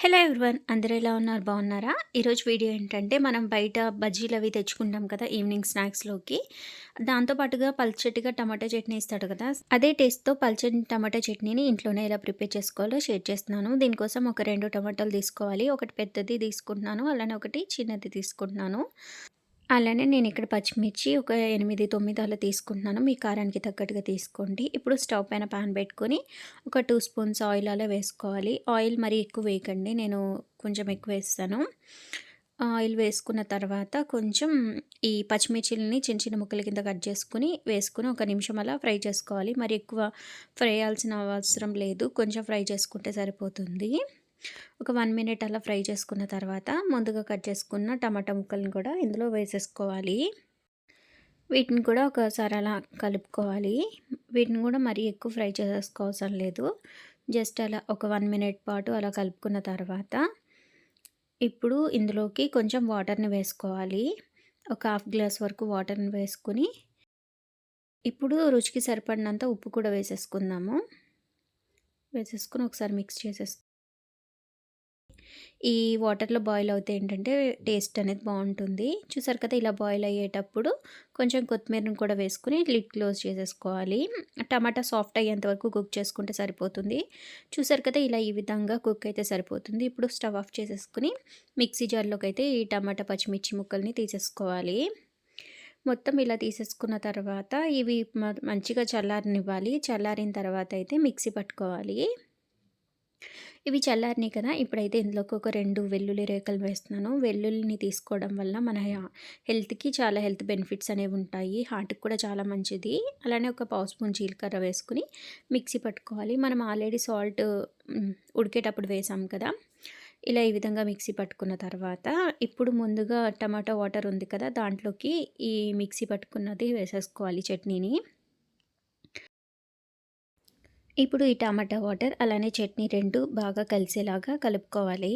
Hello everyone అందరూ ఎలా ఉన్నారు? బాగున్నారా? ఈరోజు వీడియో ఏంటంటే మనం బయట బజ్జీలు అవి తెచ్చుకుంటాం కదా ఈవినింగ్ స్నాక్స్లోకి దాంతోపాటుగా పల్చటిగా టమాటో చట్నీ ఇస్తాడు కదా. అదే టేస్ట్తో పల్చటి టమాటో చట్నీని ఇంట్లోనే ఎలా ప్రిపేర్ చేసుకోవాలో షేర్ చేస్తున్నాను. దీనికోసం ఒక రెండు టమాటాలు తీసుకోవాలి. ఒకటి పెద్దది తీసుకుంటున్నాను అలానే ఒకటి చిన్నది తీసుకుంటున్నాను. అలానే నేను ఇక్కడ పచ్చిమిర్చి ఒక ఎనిమిది తొమ్మిది అలా తీసుకుంటున్నాను. మీ కారానికి తగ్గట్టుగా తీసుకోండి. ఇప్పుడు స్టవ్ పైన పాన్ పెట్టుకొని ఒక టూ స్పూన్స్ ఆయిల్ అలా వేసుకోవాలి. ఆయిల్ మరి ఎక్కువ వేయకండి. నేను కొంచెం ఎక్కువ వేస్తాను. ఆయిల్ వేసుకున్న తర్వాత కొంచెం ఈ పచ్చిమిర్చిలని చిన్న చిన్న ముక్కల కింద కట్ చేసుకుని వేసుకుని ఒక నిమిషం అలా ఫ్రై చేసుకోవాలి. మరి ఎక్కువ ఫ్రై అవ్వాల్సిన అవసరం లేదు. కొంచెం ఫ్రై చేసుకుంటే సరిపోతుంది. ఒక వన్ మినిట్ అలా ఫ్రై చేసుకున్న తర్వాత ముందుగా కట్ చేసుకున్న టమాటా ముక్కలను కూడా ఇందులో వేసేసుకోవాలి. వీటిని కూడా ఒకసారి అలా కలుపుకోవాలి. వీటిని కూడా మరీ ఎక్కువ ఫ్రై చేసేసుకోవసరం లేదు. జస్ట్ అలా ఒక వన్ మినిట్ పాటు అలా కలుపుకున్న తర్వాత ఇప్పుడు ఇందులోకి కొంచెం వాటర్ని వేసుకోవాలి. ఒక హాఫ్ గ్లాస్ వరకు వాటర్ని వేసుకుని ఇప్పుడు రుచికి సరిపడినంత ఉప్పు కూడా వేసేసుకుందాము. వేసేసుకుని ఒకసారి మిక్స్ చేసేసుకు ఈ వాటర్లో బాయిల్ అవుతే ఏంటంటే టేస్ట్ అనేది బాగుంటుంది. చూసారు కదా ఇలా బాయిల్ అయ్యేటప్పుడు కొంచెం కొత్తిమీరను కూడా వేసుకుని లిడ్ క్లోజ్ చేసేసుకోవాలి. టమాటా సాఫ్ట్ అయ్యేంత వరకు కుక్ చేసుకుంటే సరిపోతుంది. చూసారు కదా ఇలా ఈ విధంగా కుక్ అయితే సరిపోతుంది. ఇప్పుడు స్టవ్ ఆఫ్ చేసేసుకుని మిక్సీ జార్లోకి అయితే ఈ టమాటా పచ్చిమిర్చి ముక్కల్ని తీసేసుకోవాలి. మొత్తం ఇలా తీసేసుకున్న తర్వాత ఇవి మంచిగా చల్లారనివ్వాలి. చల్లారిన తర్వాత అయితే మిక్సీ పట్టుకోవాలి. ఇవి చల్లారినాయి కదా. ఇప్పుడైతే ఇందులోకి ఒక రెండు వెల్లుల్లి రేఖలు వేస్తున్నాను. వెల్లుల్లిని తీసుకోవడం వల్ల మన హెల్త్కి చాలా హెల్త్ బెనిఫిట్స్ అనేవి ఉంటాయి. హార్ట్కి కూడా చాలా మంచిది. అలానే ఒక పావు స్పూన్ జీలకర్ర వేసుకుని మిక్సీ పట్టుకోవాలి. మనం ఆల్రెడీ సాల్ట్ ఉడికేటప్పుడు వేసాం కదా. ఇలా ఈ విధంగా మిక్సీ పట్టుకున్న తర్వాత ఇప్పుడు ముందుగా టమాటో వాటర్ ఉంది కదా దాంట్లోకి ఈ మిక్సీ పట్టుకున్నది వేసేసుకోవాలి చట్నీని. ఇప్పుడు ఈ టమాటా వాటర్ అలానే చట్నీ రెండు బాగా కలిసేలాగా కలుపుకోవాలి.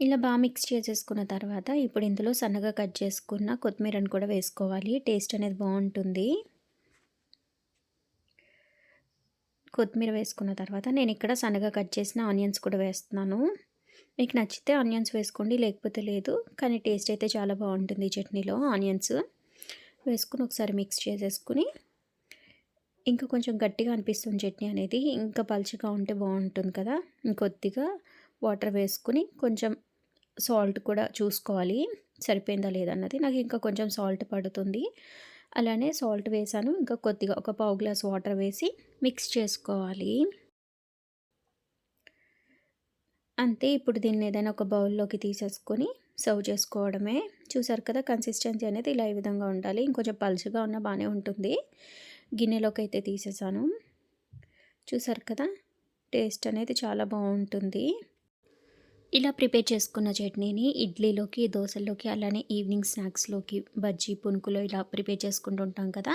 ఇలా బాగా మిక్స్ చేసేసుకున్న తర్వాత ఇప్పుడు ఇందులో సన్నగా కట్ చేసుకున్న కొత్తిమీరని కూడా వేసుకోవాలి. టేస్ట్ అనేది బాగుంటుంది. కొత్తిమీర వేసుకున్న తర్వాత నేను ఇక్కడ సన్నగా కట్ చేసిన ఆనియన్స్ కూడా వేస్తున్నాను. మీకు నచ్చితే ఆనియన్స్ వేసుకోండి లేకపోతే లేదు. కానీ టేస్ట్ అయితే చాలా బాగుంటుంది చట్నీలో ఆనియన్స్. వేసుకుని ఒకసారి మిక్స్ చేసేసుకుని ఇంకా కొంచెం గట్టిగా అనిపిస్తుంది చట్నీ అనేది. ఇంకా పలుచగా ఉంటే బాగుంటుంది కదా. ఇంకొద్దిగా వాటర్ వేసుకుని కొంచెం సాల్ట్ కూడా చూసుకోవాలి. సరిపోయిందా లేదన్నది నాకు ఇంకా కొంచెం సాల్ట్ పడుతుంది. అలానే సాల్ట్ వేసాను. ఇంకా కొద్దిగా ఒక పావు గ్లాస్ వాటర్ వేసి మిక్స్ చేసుకోవాలి. అంతే ఇప్పుడు దీన్ని ఏదైనా ఒక బౌల్లోకి తీసేసుకొని సర్వ్ చేసుకోవడమే. చూసారు కదా కన్సిస్టెన్సీ అనేది ఇలా ఈ విధంగా ఉండాలి. ఇంకొంచెం పలుచగా ఉన్న బాగానే ఉంటుంది. గిన్నెలోకి అయితే తీసేసాను. చూసారు కదా? టేస్ట్ అనేది చాలా బాగుంటుంది. ఇలా ప్రిపేర్ చేసుకున్న చట్నీని ఇడ్లీలోకి దోశల్లోకి అలానే ఈవినింగ్ స్నాక్స్లోకి బజ్జీ పునుకులో ఇలా ప్రిపేర్ చేసుకుంటూ ఉంటాం కదా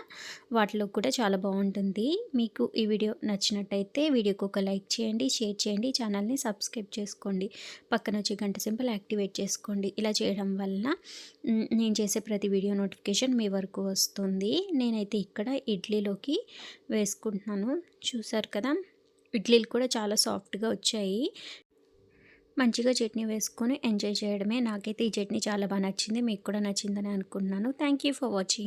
వాటిలో కూడా చాలా బాగుంటుంది. మీకు ఈ వీడియో నచ్చినట్టయితే వీడియోకి ఒక లైక్ చేయండి షేర్ చేయండి ఛానల్ని సబ్స్క్రైబ్ చేసుకోండి. పక్కన వచ్చి గంట సింపుల్ యాక్టివేట్ చేసుకోండి. ఇలా చేయడం వలన నేను చేసే ప్రతి వీడియో నోటిఫికేషన్ మీ వరకు వస్తుంది. నేనైతే ఇక్కడ ఇడ్లీలోకి వేసుకుంటున్నాను. చూసారు కదా ఇడ్లీలు కూడా చాలా సాఫ్ట్గా వచ్చాయి. మంచిగా చట్నీ వేసుకొని ఎంజాయ్ చేయడమే. నాకైతే ఈ చట్నీ చాలా బాగా నచ్చింది. మీకు కూడా నచ్చిందని అనుకుంటున్నాను. Thank you for watching